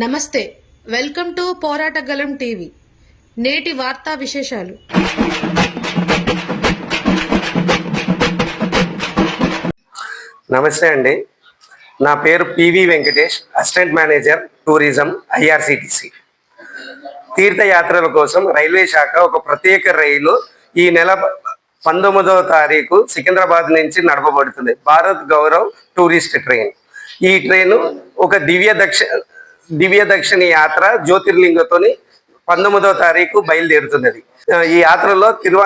నమస్తే welcome to పోరాటగలం TV. నేటి వార్తా విశేషాలు. నమస్తే అండి. నా పేరు P V Venkatesh assistant manager tourism IRCTC. తీర్థయాత్రల కోసం రైల్వే శాఖ ఒక ప్రత్యేక రైలు ఈ నెల పంతొమ్మిదవ తారీఖు సికింద్రాబాద్ నుంచి నడపబడుతుంది. Bharat Gaurav tourist train. ఈ ట్రైన్ ఒక దివ్య దక్ష దివ్య దక్షిణ యాత్ర జ్యోతిర్లింగతోని పంతొమ్మిదవ తారీఖు బయలుదేరుతున్నది. ఈ యాత్రలో తిరువ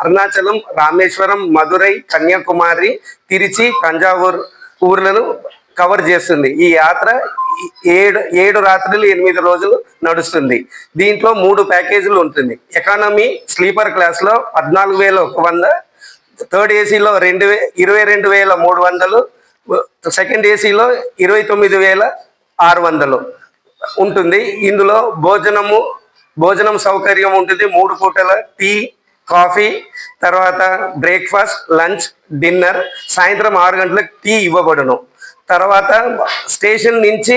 అరుణాచలం రామేశ్వరం మధురై కన్యాకుమారి తిరిచి తంజావూరు ఊర్లను కవర్ చేస్తుంది. ఈ యాత్ర ఏడు ఏడు రాత్రులు ఎనిమిది రోజులు నడుస్తుంది. దీంట్లో మూడు ప్యాకేజీలు ఉంటుంది. ఎకానమీ స్లీపర్ క్లాస్లో పద్నాలుగు వేల ఒక వంద థర్డ్ ఏసీలో రెండు వే ఇరవై రెండు వేల మూడు వందలు సెకండ్ ఏసీలో ఇరవై తొమ్మిది వేల ఆరు వందలు. ఉంటుంది. ఇందులో భోజనము భోజనం సౌకర్యం ఉంటుంది. మూడు పూటల టీ కాఫీ తర్వాత బ్రేక్ఫాస్ట్ లంచ్ డిన్నర్. సాయంత్రం ఆరు గంటలకు టీ ఇవ్వబడును. తర్వాత స్టేషన్ నుంచి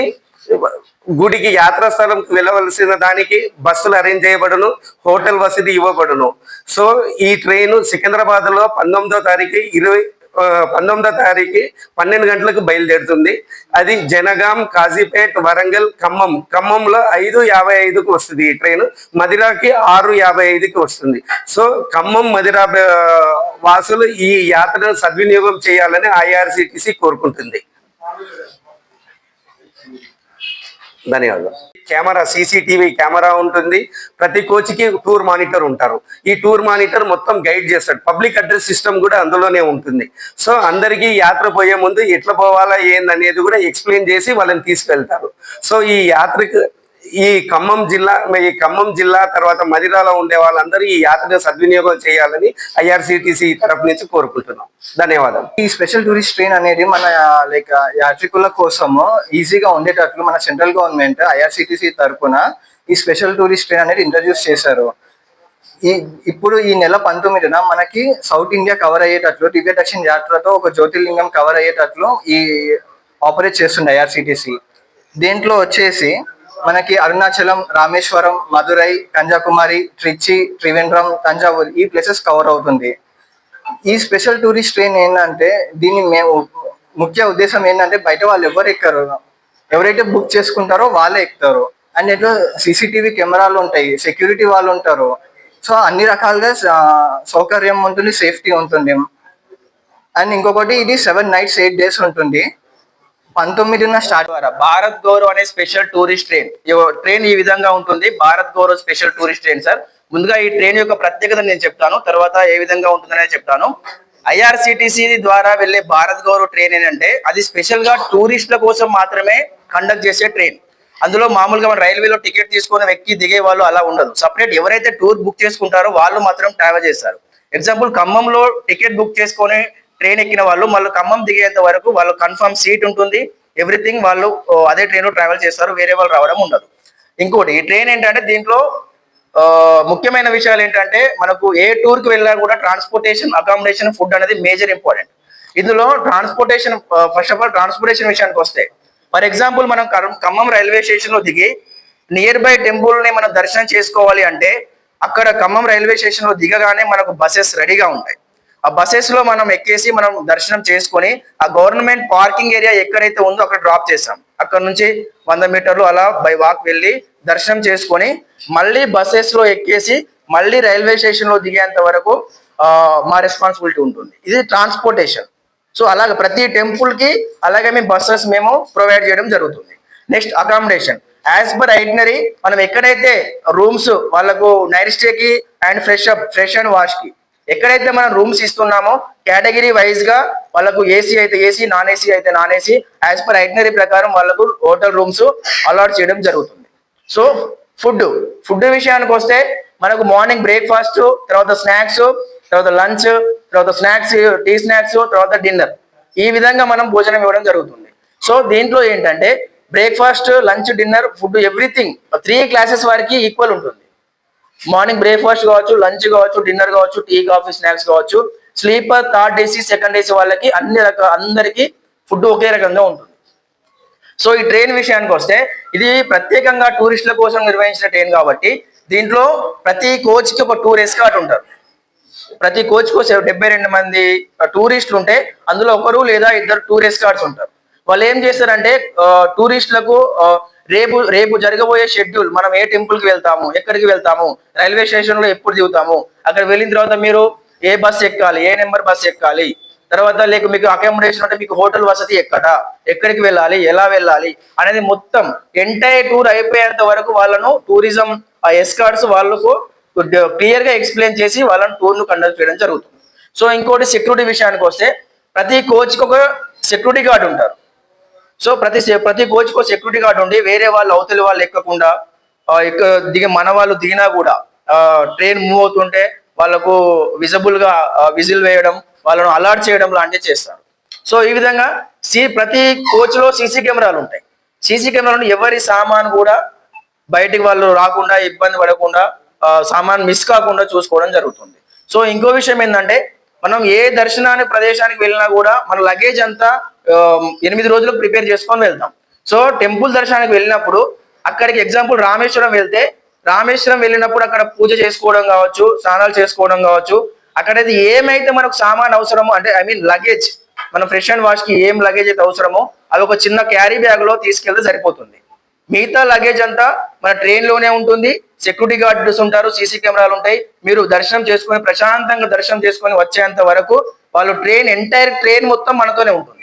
గుడికి యాత్రా స్థలంకి వెళ్ళవలసిన దానికి బస్సులు అరేంజ్ చేయబడును. హోటల్ వసతి ఇవ్వబడును. సో ఈ ట్రైన్ సికింద్రాబాద్లో పంతొమ్మిదో తారీఖు ఇరవై పంతొమ్మిదో తారీఖు పన్నెండు గంటలకు బయలుదేరుతుంది. అది జనగాం కాజీపేట్ వరంగల్ ఖమ్మం. ఖమ్మంలో ఐదు యాభై ఐదుకు వస్తుంది ఈ ట్రైన్. మదిరాకి ఆరు యాభై ఐదుకి వస్తుంది. సో ఖమ్మం మదిరా వాసులు ఈ యాత్రను సద్వినియోగం చేయాలని ఐఆర్సిటిసి కోరుకుంటుంది. ధన్యవాదాలు. కెమెరా సీసీటీవీ కెమెరా ఉంటుంది. ప్రతి కోచ్కి టూర్ మానిటర్ ఉంటారు. ఈ టూర్ మానిటర్ మొత్తం గైడ్ చేస్తాడు. పబ్లిక్ అడ్రస్ సిస్టమ్ కూడా అందులోనే ఉంటుంది. సో అందరికీ యాత్ర పోయే ముందు ఎట్లా పోవాలా ఏందనేది కూడా ఎక్స్ప్లెయిన్ చేసి వాళ్ళని తీసుకెళ్తారు. సో ఈ యాత్రకు ఈ ఖమ్మం జిల్లా ఈ ఖమ్మం జిల్లా తర్వాత మదిరాలో ఉండే వాళ్ళందరూ ఈ యాత్రను సద్వినియోగం చేయాలని ఐఆర్సిటిసి తరఫు నుంచి కోరుకుంటున్నాం. ధన్యవాదాలు. ఈ స్పెషల్ టూరిస్ట్ ట్రైన్ అనేది మన లైక్ యాత్రికుల కోసము ఈజీగా ఉండేటట్లు మన సెంట్రల్ గవర్నమెంట్ ఐఆర్సిటిసి తరఫున ఈ స్పెషల్ టూరిస్ట్ ట్రైన్ అనేది ఇంట్రడ్యూస్ చేశారు. ఈ ఇప్పుడు ఈ నెల పంతొమ్మిదిన మనకి సౌత్ ఇండియా కవర్ అయ్యేటట్లు దివ్య దక్షిణ యాత్రతో ఒక జ్యోతిర్లింగం కవర్ అయ్యేటట్లు ఈ ఆపరేట్ చేస్తుంది ఐఆర్సిటిసి. దీంట్లో వచ్చేసి మనకి అరుణాచలం రామేశ్వరం మధురై కన్యాకుమారి ట్రిచి త్రివేంద్రం తంజావూరు ఈ ప్లేసెస్ కవర్ అవుతుంది. ఈ స్పెషల్ టూరిస్ట్ ట్రైన్ ఏంటంటే దీన్ని మేము ముఖ్య ఉద్దేశం ఏంటంటే బయట వాళ్ళు ఎవరు ఎక్కరు? ఎవరైతే బుక్ చేసుకుంటారో వాళ్ళే ఎక్కుతారు. అండ్ ఇట్లా సీసీటీవీ కెమెరాలు ఉంటాయి సెక్యూరిటీ వాళ్ళు ఉంటారు. సో అన్ని రకాలుగా సౌకర్యం ఉంటుంది సేఫ్టీ ఉంటుంది. అండ్ ఇంకొకటి ఇది సెవెన్ నైట్స్ ఎయిట్ డేస్ ఉంటుంది. పంతొమ్మిదిన స్టార్ట్ ద్వారా భారత్ గౌరవ్ అనే స్పెషల్ టూరిస్ట్ ట్రైన్. ఈ ట్రైన్ ఈ విధంగా ఉంటుంది. Bharat Gaurav special tourist train sir. ముందుగా ఈ ట్రైన్ యొక్క ప్రత్యేకత నేను చెప్తాను. తర్వాత ఏ విధంగా ఉంటుందనేది చెప్తాను. ఐఆర్సిటిసి ద్వారా వెళ్ళే భారత్ గౌరవ్ ట్రైన్ ఏంటంటే అది స్పెషల్గా టూరిస్టుల కోసం మాత్రమే కండక్ట్ చేసే ట్రైన్. అందులో మామూలుగా మన రైల్వేలో టికెట్ తీసుకున్న వ్యక్తి దిగే వాళ్ళు అలా ఉండదు సపరేట్ ఎవరైతే టూర్ బుక్ చేసుకుంటారో వాళ్ళు మాత్రం ట్రావెల్ చేస్తారు. ఎగ్జాంపుల్ ఖమ్మంలో టికెట్ బుక్ చేసుకొని ట్రైన్ ఎక్కిన వాళ్ళు మళ్ళీ ఖమ్మం దిగేంత వరకు వాళ్ళు కన్ఫర్మ్ సీట్ ఉంటుంది. ఎవ్రీథింగ్ వాళ్ళు అదే ట్రైన్లో ట్రావెల్ చేస్తారు. వేరే వాళ్ళు రావడం ఉండదు. ఇంకోటి ఈ ట్రైన్ ఏంటంటే దీంట్లో ముఖ్యమైన విషయాలు ఏంటంటే మనకు ఏ టూర్కి వెళ్ళినా కూడా ట్రాన్స్పోర్టేషన్ అకామిడేషన్ ఫుడ్ అనేది మేజర్ ఇంపార్టెంట్ ఇందులో transportation first of all transportation విషయానికి వస్తే ఫర్ ఎగ్జాంపుల్ మనం ఖమ్మం రైల్వే స్టేషన్లో దిగి నియర్ బై టెంపుల్ని మనం దర్శనం చేసుకోవాలి అంటే అక్కడ ఖమ్మం రైల్వే స్టేషన్లో దిగగానే మనకు బస్సెస్ రెడీగా ఉంటాయి. ఆ బస్సెస్లో మనం ఎక్కేసి మనం దర్శనం చేసుకొని ఆ గవర్నమెంట్ పార్కింగ్ ఏరియా ఎక్కడైతే ఉందో అక్కడ డ్రాప్ చేస్తాం అక్కడ నుంచి వంద మీటర్లు అలా బై వాక్ వెళ్ళి దర్శనం చేసుకొని మళ్ళీ బస్సెస్లో ఎక్కేసి మళ్ళీ రైల్వే స్టేషన్లో దిగేంత వరకు మా రెస్పాన్సిబిలిటీ ఉంటుంది. ఇది ట్రాన్స్పోర్టేషన్ సో అలాగే ప్రతి టెంపుల్కి అలాగే మేము బస్సెస్ మేము ప్రొవైడ్ చేయడం జరుగుతుంది. Next accommodation as per itinerary మనం ఎక్కడైతే రూమ్స్ వాళ్ళకు night స్టేకి and fresh up fresh and వాష్కి ఎక్కడైతే మనం రూమ్స్ ఇస్తున్నామో కేటగిరీ వైజ్గా వాళ్ళకు ఏసీ అయితే ఏసీ నాన్ ఏసీ అయితే non AC as per itinerary ప్రకారం వాళ్ళకు హోటల్ రూమ్స్ అలాట్ చేయడం జరుగుతుంది. సో ఫుడ్ ఫుడ్ విషయానికి వస్తే మనకు మార్నింగ్ బ్రేక్ఫాస్ట్ తర్వాత స్నాక్స్ తర్వాత లంచ్ తర్వాత స్నాక్స్ టీ స్నాక్స్ తర్వాత డిన్నర్ ఈ విధంగా మనం భోజనం ఇవ్వడం జరుగుతుంది. సో దీంట్లో ఏంటంటే breakfast lunch dinner food everything three classes వారికి ఈక్వల్ ఉంటుంది. మార్నింగ్ బ్రేక్ఫాస్ట్ కావచ్చు లంచ్ కావచ్చు డిన్నర్ కావచ్చు టీ కాఫీ స్నాక్స్ కావచ్చు. Sleeper third AC second AC వాళ్ళకి అన్ని రకాల అందరికి ఫుడ్ ఒకే రకంగా ఉంటుంది. సో ఈ ట్రైన్ విషయానికి వస్తే ఇది ప్రత్యేకంగా టూరిస్టుల కోసం నిర్వహించిన ట్రైన్ కాబట్టి దీంట్లో ప్రతి కోచ్కి ఒక టూర్ ఎస్కాట్ ఉంటారు. ప్రతి కోచ్ కోసం డెబ్బై రెండు మంది టూరిస్టులు ఉంటే అందులో ఒకరు లేదా ఇద్దరు టూర్ ఎస్కాట్స్ ఉంటారు. వాళ్ళు ఏం చేస్తారంటే టూరిస్టులకు రేపు రేపు జరగబోయే షెడ్యూల్ మనం ఏ టెంపుల్కి వెళ్తాము ఎక్కడికి వెళ్తాము రైల్వే స్టేషన్లో ఎప్పుడు దిగుతాము అక్కడ వెళ్ళిన తర్వాత మీరు ఏ బస్ ఎక్కాలి ఏ నెంబర్ బస్ ఎక్కాలి తర్వాత లేక మీకు అకామిడేషన్ అంటే మీకు హోటల్ వసతి ఎక్కడ ఎక్కడికి వెళ్ళాలి ఎలా వెళ్ళాలి అనేది మొత్తం ఎంటైర్ టూర్ అయిపోయేంత వరకు వాళ్ళను టూరిజం ఆ ఎస్కార్ట్స్ వాళ్ళకు క్లియర్గా ఎక్స్ప్లెయిన్ చేసి వాళ్ళని టూర్ను కండక్ట్ చేయడం జరుగుతుంది. సో ఇంకోటి సెక్యూరిటీ విషయానికి వస్తే ప్రతి కోచ్కి ఒక సెక్యూరిటీ గార్డ్ ఉంటారు. సో ప్రతి ప్రతి కోచ్కో సెక్యూరిటీ గార్డ్ ఉండి వేరే వాళ్ళు అవతలి వాళ్ళు ఎక్కకుండా ఎక్క దిగి మన వాళ్ళు దిగినా కూడా ట్రైన్ మూవ్ అవుతుంటే వాళ్ళకు విజిబుల్గా విజిల్ వేయడం వాళ్ళను అలర్ట్ చేయడం లాంటివి చేస్తారు. సో ఈ విధంగా సి ప్రతి కోచ్లో సీసీ కెమెరాలు ఉంటాయి. సీసీ కెమెరాలు ఎవరి సామాన్ కూడా బయటికి వాళ్ళు రాకుండా ఇబ్బంది పడకుండా సామాన్ మిస్ కాకుండా చూసుకోవడం జరుగుతుంది. సో ఇంకో విషయం ఏంటంటే మనం ఏ దర్శనానికి ప్రదేశానికి వెళ్ళినా కూడా మన లగేజ్ అంతా ఎనిమిది రోజులకు ప్రిపేర్ చేసుకొని వెళ్తాం సో టెంపుల్ దర్శనానికి వెళ్ళినప్పుడు అక్కడికి ఎగ్జాంపుల్ రామేశ్వరం వెళ్తే రామేశ్వరం వెళ్ళినప్పుడు అక్కడ పూజ చేసుకోవడం కావచ్చు స్నానాలు చేసుకోవడం కావచ్చు. అక్కడది ఏమైతే మనకు సామాన్ అవసరమో అంటే ఐ మీన్ లగేజ్ మన ఫ్రెష్ అండ్ వాష్కి ఏం లగేజ్ అయితే అవసరమో అది ఒక చిన్న క్యారీ బ్యాగ్లో తీసుకెళ్తే సరిపోతుంది. మిగతా లగేజ్ అంతా మన ట్రైన్లోనే ఉంటుంది. సెక్యూరిటీ గార్డ్స్ ఉంటారు సీసీ కెమెరాలు ఉంటాయి. మీరు దర్శనం చేసుకొని ప్రశాంతంగా దర్శనం చేసుకొని వచ్చేంత వరకు వాళ్ళు ట్రైన్ ఎంటైర్ ట్రైన్ మొత్తం మనతోనే ఉంటుంది.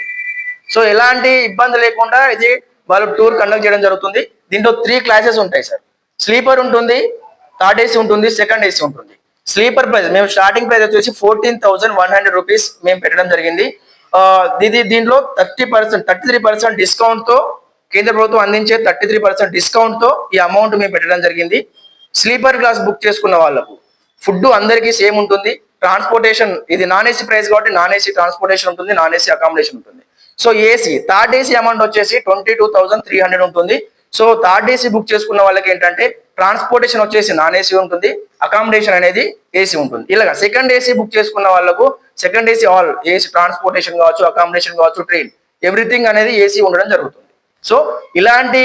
సో ఎలాంటి ఇబ్బంది లేకుండా ఇది వాళ్ళు టూర్ కండక్ట్ చేయడం జరుగుతుంది. దీంట్లో త్రీ క్లాసెస్ ఉంటాయి సార్. స్లీపర్ ఉంటుంది థర్డ్ ఏసీ ఉంటుంది సెకండ్ ఏసీ ఉంటుంది. స్లీపర్ ప్రైస్ మేము స్టార్టింగ్ ప్రైస్ వచ్చేసి fourteen thousand one hundred rupees మేము పెట్టడం జరిగింది. ఇది దీంట్లో thirty percent thirty three percent డిస్కౌంట్తో కేంద్ర ప్రభుత్వం అందించే థర్టీ త్రీ పర్సెంట్ డిస్కౌంట్తో ఈ అమౌంట్ మేము పెట్టడం జరిగింది. స్లీపర్ క్లాస్ బుక్ చేసుకున్న వాళ్ళకు ఫుడ్ అందరికీ సేమ్ ఉంటుంది. ట్రాన్స్పోర్టేషన్ ఇది నాన్ ఏసీ ప్రైస్ కాబట్టి నాన్ ఏసీ ట్రాన్స్పోర్టేషన్ ఉంటుంది నాన్ ఏసీ అకామిడేషన్ ఉంటుంది. So AC third AC amount వచ్చేసి twenty two thousand three hundred ఉంటుంది సో థర్డ్ ఏసీ బుక్ చేసుకున్న వాళ్ళకి ఏంటంటే ట్రాన్స్పోర్టేషన్ వచ్చేసి నాన్ ఏసీ ఉంటుంది. అకామిడేషన్ అనేది ఏసీ ఉంటుంది. ఇలాగా సెకండ్ ఏసీ బుక్ చేసుకున్న వాళ్ళకు second AC all AC transportation కావచ్చు అకామిడేషన్ కావచ్చు ట్రైన్ ఎవ్రీథింగ్ అనేది ఏసీ ఉండడం జరుగుతుంది. సో ఇలాంటి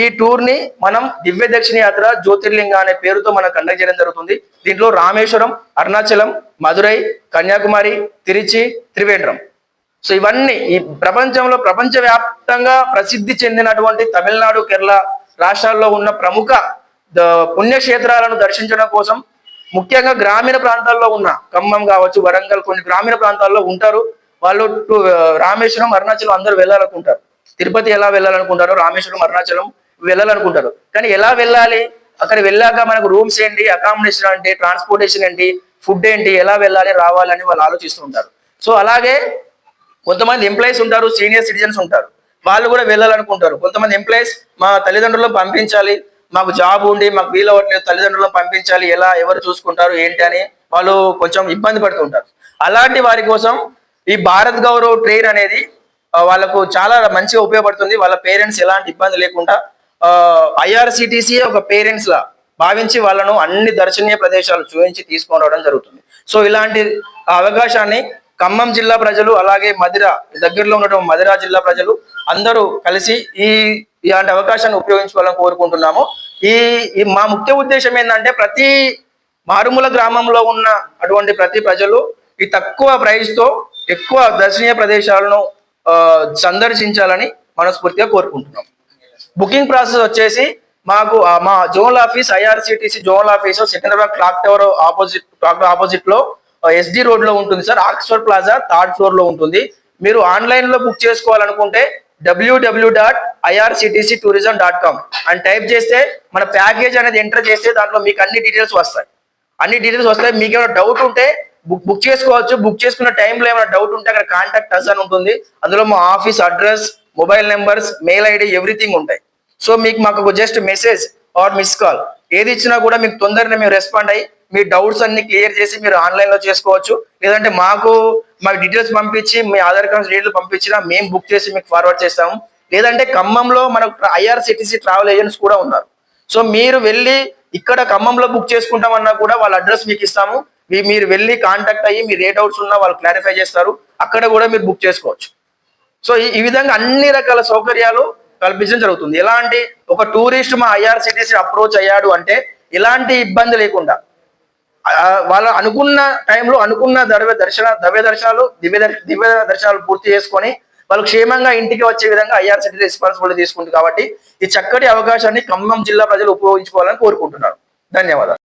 ఈ టూర్ని మనం దివ్య దక్షిణ యాత్ర జ్యోతిర్లింగ అనే పేరుతో మనం కండక్ట్ చేయడం జరుగుతుంది. దీంట్లో రామేశ్వరం అరుణాచలం మధురై కన్యాకుమారి తిరుచి త్రివేంద్రం. సో ఇవన్నీ ఈ ప్రపంచంలో ప్రపంచ వ్యాప్తంగా ప్రసిద్ధి చెందినటువంటి తమిళనాడు కేరళ రాష్ట్రాల్లో ఉన్న ప్రముఖ పుణ్యక్షేత్రాలను దర్శించడం కోసం ముఖ్యంగా గ్రామీణ ప్రాంతాల్లో ఉన్న ఖమ్మం కావచ్చు వరంగల్ కొన్ని గ్రామీణ ప్రాంతాల్లో ఉంటారు. వాళ్ళు రామేశ్వరం అరుణాచలం అందరూ వెళ్ళాలనుకుంటారు. తిరుపతి ఎలా వెళ్ళాలనుకుంటారు రామేశ్వరం అరుణాచలం వెళ్ళాలనుకుంటారు. కానీ ఎలా వెళ్ళాలి? అక్కడ వెళ్ళాక మనకు రూమ్స్ ఏంటి అకామిడేషన్ ఏంటి ట్రాన్స్పోర్టేషన్ ఏంటి ఫుడ్ ఏంటి ఎలా వెళ్ళాలి రావాలని వాళ్ళు ఆలోచిస్తూ ఉంటారు. సో అలాగే కొంతమంది ఎంప్లాయీస్ ఉంటారు సీనియర్ సిటిజన్స్ ఉంటారు. వాళ్ళు కూడా వెళ్ళాలనుకుంటారు. కొంతమంది ఎంప్లాయీస్ మా తల్లిదండ్రులను పంపించాలి మాకు జాబ్ ఉండి మాకు వీలు అవ్వట్లేదు తల్లిదండ్రులను పంపించాలి ఎలా ఎవరు చూసుకుంటారు ఏంటి అని వాళ్ళు కొంచెం ఇబ్బంది పడుతుంటారు అలాంటి వారి కోసం ఈ భారత్ గౌరవ్ ట్రైన్ అనేది వాళ్ళకు చాలా మంచిగా ఉపయోగపడుతుంది. వాళ్ళ పేరెంట్స్ ఎలాంటి ఇబ్బంది లేకుండా ఐఆర్సిటిసి ఒక పేరెంట్స్ లా భావించి వాళ్ళను అన్ని దర్శనీయ ప్రదేశాలు చూపించి తీసుకొని రావడం జరుగుతుంది. సో ఇలాంటి అవకాశాన్ని ఖమ్మం జిల్లా ప్రజలు అలాగే మదిర దగ్గరలో ఉన్నటువంటి మదిరా జిల్లా ప్రజలు అందరూ కలిసి ఈ ఇలాంటి అవకాశాన్ని ఉపయోగించుకోవాలని కోరుకుంటున్నాము. ఈ మా ముఖ్య ఉద్దేశం ఏంటంటే ప్రతి మారుమూల గ్రామంలో ఉన్న అటువంటి ప్రతి ప్రజలు ఈ తక్కువ ప్రైస్తో ఎక్కువ దర్శనీయ ప్రదేశాలను సందర్శించాలని మనస్ఫూర్తిగా కోరుకుంటున్నాం బుకింగ్ ప్రాసెస్ వచ్చేసి మాకు మా zonal office IRCTC zonal office Secunderabad clock tower opposite clock ఆపోజిట్లో ఎస్డి రోడ్లో ఉంటుంది సార్. ఆక్స్ఫర్డ్ ప్లాజా థర్డ్ ఫ్లోర్లో ఉంటుంది. మీరు ఆన్లైన్లో బుక్ చేసుకోవాలనుకుంటే WWW dot IRCTC tourism dot com అని టైప్ చేస్తే మన ప్యాకేజ్ అనేది ఎంటర్ చేస్తే దాంట్లో మీకు అన్ని డీటెయిల్స్ వస్తాయి. అన్ని డీటెయిల్స్ వస్తాయి. మీకు ఏమైనా డౌట్ ఉంటే బుక్ బుక్ చేసుకోవచ్చు. బుక్ చేసుకున్న టైంలో ఏమైనా డౌట్ ఉంటే అక్కడ కాంటాక్ట్ అస్ అని ఉంటుంది. అందులో మా office address mobile numbers mail ID everything ఉంటాయి. సో మీకు మాకు just message or miss call ఏది ఇచ్చినా కూడా మీకు తొందరగా మేము రెస్పాండ్ అయ్యి మీ డౌట్స్ అన్ని క్లియర్ చేసి మీరు ఆన్లైన్లో చేసుకోవచ్చు. లేదంటే మాకు మా డీటెయిల్స్ పంపించి మీ ఆధార్ కార్డ్స్ డీటెయిల్స్ పంపించినా మేము బుక్ చేసి మీకు ఫార్వర్డ్ చేస్తాము. లేదంటే ఖమ్మంలో మనకు ఐఆర్సిటిసి ట్రావెల్ ఏజెంట్స్ కూడా ఉన్నారు. సో మీరు వెళ్ళి ఇక్కడ ఖమ్మంలో బుక్ చేసుకుంటామన్నా కూడా వాళ్ళ అడ్రస్ మీకు ఇస్తాము. మీరు వెళ్ళి కాంటాక్ట్ అయ్యి మీరు ఏ డౌట్స్ ఉన్నా వాళ్ళు క్లారిఫై చేస్తారు. అక్కడ కూడా మీరు బుక్ చేసుకోవచ్చు. సో ఈ- ఈ విధంగా అన్ని రకాల సౌకర్యాలు కల్పించడం జరుగుతుంది. ఎలాంటి ఒక టూరిస్ట్ మా ఐఆర్సిటీసీ అప్రోచ్ అయ్యాడు అంటే ఎలాంటి ఇబ్బంది లేకుండా వాళ్ళ అనుకున్న టైంలో అనుకున్న దర్వ దర్శన దవ్య దర్శనాలు దివ్య దివ్య దర్శనాలు పూర్తి చేసుకొని వాళ్ళు క్షేమంగా ఇంటికి వచ్చే విధంగా ఐఆర్సిటీ రెస్పాన్సిబిలిటీ తీసుకుంటుంది కాబట్టి ఈ చక్కటి అవకాశాన్ని ఖమ్మం జిల్లా ప్రజలు ఉపయోగించుకోవాలని కోరుకుంటున్నారు. ధన్యవాదాలు.